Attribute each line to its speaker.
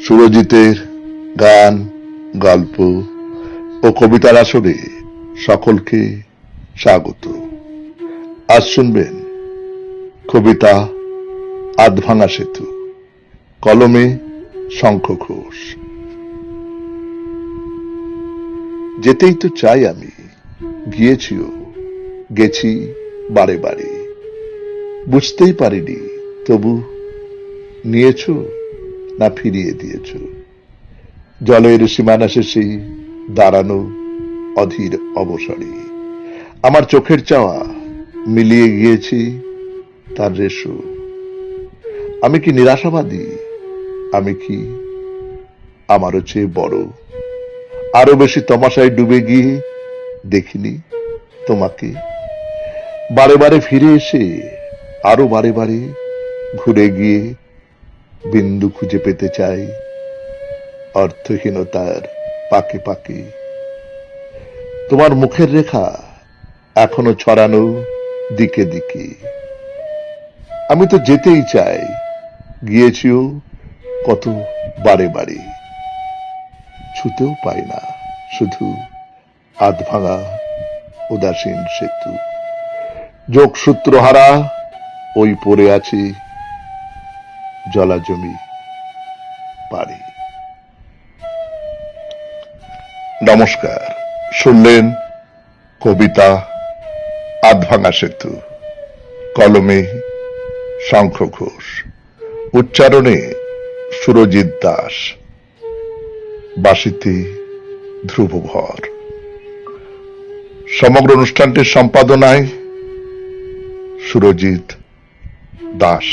Speaker 1: সুরজিতের গান, গল্প ও কবিতার আসরে সকলকে স্বাগত। আজ শুনবেন কবিতা আধভাঙা সেতু, কলমে শঙ্খ ঘোষ। যেতেই তো চাই আমি, গিয়েছিও, গেছি বারে বারে। বুঝতেই পারিনি তবু নিয়েছো না ফিরিয়ে দিয়েছ? জলের সীমানা শেষে দাঁড়ানো অধীর অবসরে। আমার চোখের চাওয়া মিলিয়ে গিয়েছি তার রেশু। আমি কি নিরাশাবাদী? আমি কি আমারও চেয়ে বড়? আরও বেশি তমাশায় ডুবে গিয়ে দেখিনি তোমাকে। বারে বারে ফিরে এসে আরও বারে বারে ঘুরে গিয়ে বিন্দু খুঁজে পেতে চাই। অর্থহীনতার পাকে পাকে। তোমার মুখের রেখা এখনও ছড়ানো দিকে দিকে। আমি তো যেতেই চাই। গিয়েছিও কত বারে বারে। ছুতেও পাই না শুধু আধ ভাঙা উদাসীন সেতু। যোগসূত্র হারা ওই পড়ে আছি। জলাজমি পারি নমস্কার, শুনলেন কবিতা আধভাঙা সেতু, কলমে শঙ্খ ঘোষ, উচ্চারণে সুরজিৎ দাস বাসিতে ধ্রুবভর। সমগ্র অনুষ্ঠানটির সম্পাদনায় সুরজিৎ দাস।